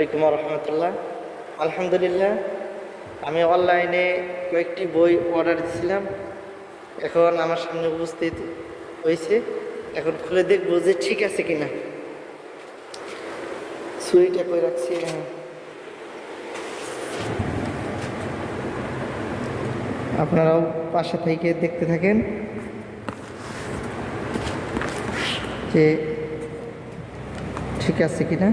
আলাইকুম রহমতুল্লাহ। আলহামদুলিল্লাহ, আমি অনলাইনে কয়েকটি বই অর্ডার দিয়েছিলাম এখন আমার সামনে উপস্থিত হয়েছে। এখন খুলে দেখব যে ঠিক আছে কিনা। সুইটা করে রাখছি? আপনারাও পাশে থেকে দেখতে থাকেন যে ঠিক আছে কিনা।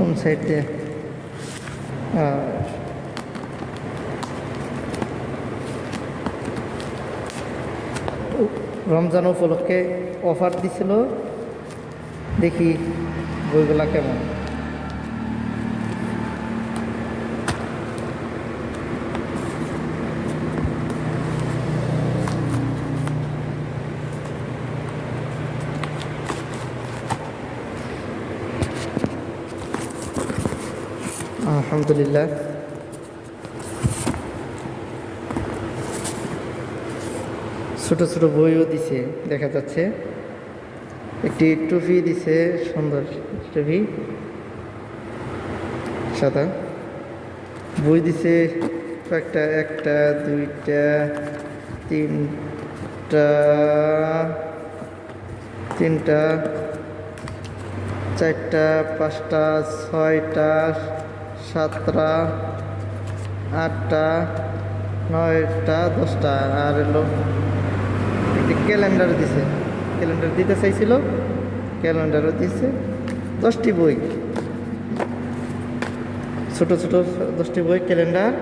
কোন সাইড দিয়ে? রমজান উপলক্ষে অফার দিছিল দেখি বইগুলা কেমন। আলহামদুলিল্লাহ। ছোট ছোট বইও দিছে, দেখা যাচ্ছে। একটি টুপি দিছে, সুন্দর টুপি। সাদা। বই দিছে, কয়েকটা, একটা, দুইটা, তিনটা তিনটা, চারটা, পাঁচটা, ছয়টা সাতটা, আটটা, নয়টা, দশটা। আর এলো একটি ক্যালেন্ডার দিছে। ক্যালেন্ডার দিতে চাইছিল, ক্যালেন্ডারও দিছে। দশটি বই। ছোট ছোট দশটি বই, ক্যালেন্ডার।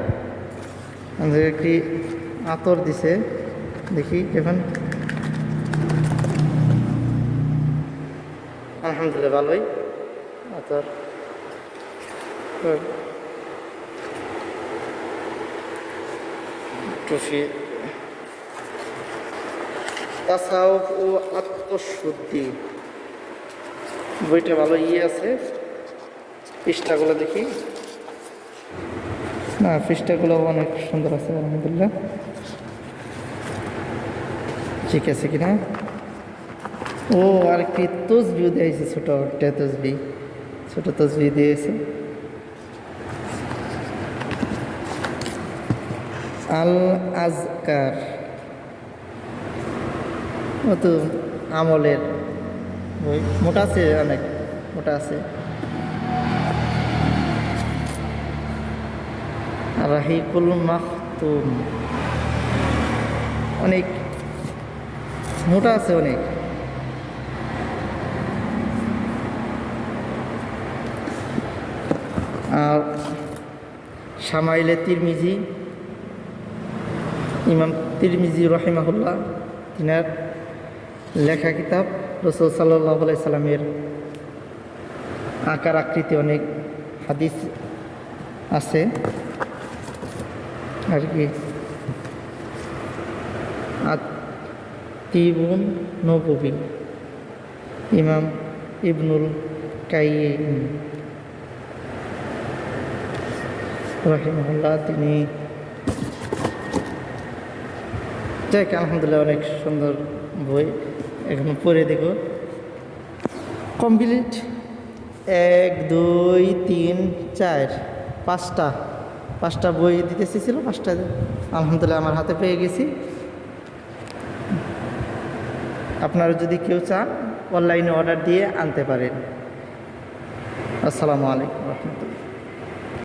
আমাদের একটি আতর দিছে। দেখি এখন। আলহামদুলিল্লাহ, ভালোই। আতর। ট্রফি তাসাউফ ও আত্মশুদ্ধি। বইটা ভালো ইয়ে আছে। পৃষ্ঠাগুলো দেখি। না, পৃষ্ঠাগুলো অনেক সুন্দর আছে, আলহামদুলিল্লাহ। ঠিক আছে কিনা? ও আর কি তসবিও দিয়েছে ছোট, একটা তসবি ছোট তসবি দিয়েছে আল আজকার তো আমলের বই। মোটা আছে অনেক, মোটা আছে। রাহিকুল মাহতুম অনেক, মোটা আছে অনেক। আর সামাইলে তিরমিজি। ইমাম তিরমিজি রহিমাহুল্লাহ, তিনার লেখা কিতাব রসুল সাল্লাহ সাল্লামের আকার আকৃতি অনেক হাদিস আছে। আর কি? আতিবুন নবী ইমাম ইবনুল কাইম রহিমুল্লাহ তিনি যাক, আলহামদুলিল্লাহ, অনেক সুন্দর বই এখন পড়ে দেখো। কমপ্লিট এক, দুই, তিন, চার, পাঁচটা। পাঁচটা বই দিতে চেয়েছিল পাঁচটা আলহামদুলিল্লাহ আমার হাতে পেয়ে গেছি। আপনারা যদি কেউ চান অনলাইনে অর্ডার দিয়ে আনতে পারেন। আসসালামু আলাইকুম